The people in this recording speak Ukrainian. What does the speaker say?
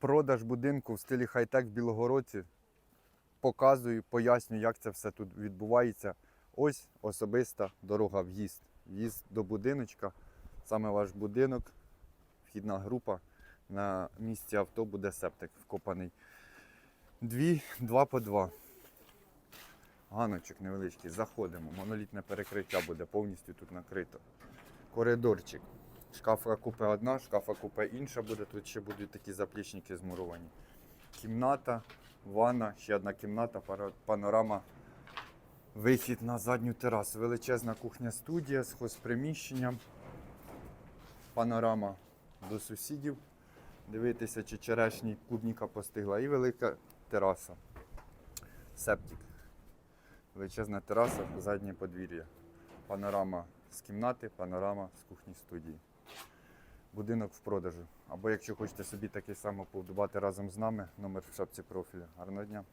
Продаж будинку в стилі хай-тек в Білогородці. Показую, пояснюю, як це все тут відбувається. Ось особиста дорога в'їзд. В'їзд до будиночка. Саме ваш будинок, вхідна група. На місці авто буде септик вкопаний. Дві, два по два. Ганочок невеличкий, заходимо. Монолітне перекриття буде повністю тут накрито. Коридорчик. Шкафа купе одна, шкафа купе інша буде. Тут ще будуть такі заплічники змуровані. Кімната, ванна, ще одна кімната, панорама. Вихід на задню терасу. Величезна кухня студія з хозприміщенням. Панорама до сусідів. Дивитися, чи черешні клубніка постигла. І велика тераса. Септик. Величезна тераса, заднє подвір'я. Панорама з кімнати, панорама з кухні студії. Будинок в продажу. Або якщо хочете собі такий само побудувати разом з нами, номер в шапці профілю. Гарного дня!